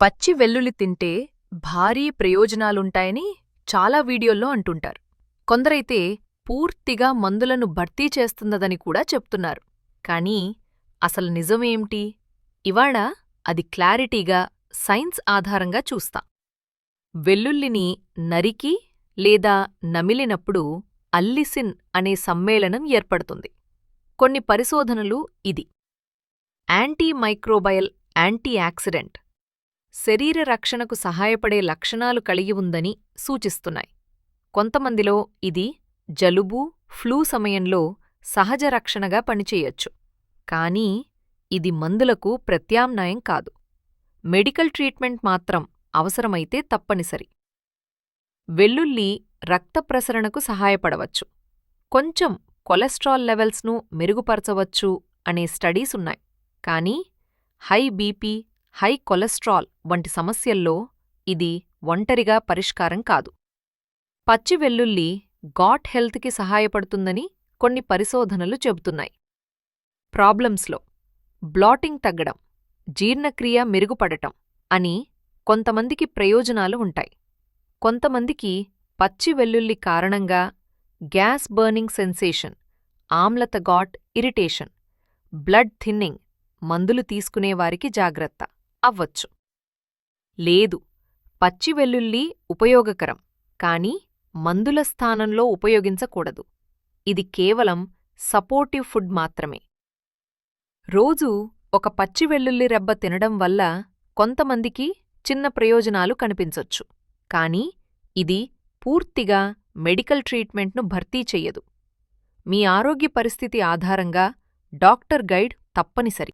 పచ్చి వెల్లుల్లి తింటే భారీ ప్రయోజనాలుంటాయని చాలా వీడియోల్లో అంటుంటారు. కొందరైతే పూర్తిగా మందులను భర్తీ చేస్తున్నదని కూడా చెప్తున్నారు. కానీ అసలు నిజమేమిటి? ఇవాళ అది క్లారిటీగా సైన్స్ ఆధారంగా చూస్తాం. వెల్లుల్లిని నరికి లేదా నమిలినప్పుడు అల్లిసిన్ అనే సమ్మేళనం ఏర్పడుతుంది. కొన్ని పరిశోధనలు ఇది. Antimicrobial antioxidant. శరీర రక్షణకు సహాయపడే లక్షణాలు కలిగి ఉందని సూచిస్తున్నాయి. కొంతమందిలో ఇది జలుబు ఫ్లూ సమయంలో సహజ రక్షణగా పనిచేయొచ్చు. కానీ ఇది మందులకు ప్రత్యామ్నాయం కాదు. మెడికల్ ట్రీట్మెంట్ మాత్రం అవసరమైతే తప్పనిసరి. వెల్లుల్లి రక్త ప్రసరణకు సహాయపడవచ్చు. కొంచెం కొలెస్ట్రాల్ లెవెల్స్ను మెరుగుపరచవచ్చు అనే స్టడీస్ ఉన్నాయి. కానీ హై బీపీ హై కొలెస్ట్రాల్ వంటి సమస్యల్లో ఇది ఒంటరిగా పరిష్కారం కాదు. పచ్చి వెల్లుల్లి గాట్ హెల్త్కి సహాయపడుతుందని కొన్ని పరిశోధనలు చెబుతున్నాయి. ప్రాబ్లమ్స్లో బ్లాటింగ్ తగ్గడం జీర్ణక్రియ మెరుగుపడటం అని కొంతమందికి ప్రయోజనాలు ఉంటాయి. కొంతమందికి పచ్చి వెల్లుల్లి కారణంగా గ్యాస్ బర్నింగ్ సెన్సేషన్ ఆమ్లత గాట్ ఇరిటేషన్ బ్లడ్ థిన్నింగ్ మందులు తీసుకునేవారికి జాగ్రత్త. అవ్వచ్చు. లేదు పచ్చి వెల్లుల్లి ఉపయోగకరం కానీ మందుల స్థానంలో ఉపయోగించకూడదు. ఇది కేవలం సపోర్టివ్ ఫుడ్ మాత్రమే. రోజూ ఒక పచ్చి వెల్లుల్లి రెబ్బ తినడం వల్ల కొంతమందికి చిన్న ప్రయోజనాలు కనిపించొచ్చు కానీ ఇది పూర్తిగా మెడికల్ ట్రీట్మెంట్ను భర్తీ చెయ్యదు. మీ ఆరోగ్య పరిస్థితి ఆధారంగా డాక్టర్ గైడ్ తప్పనిసరి.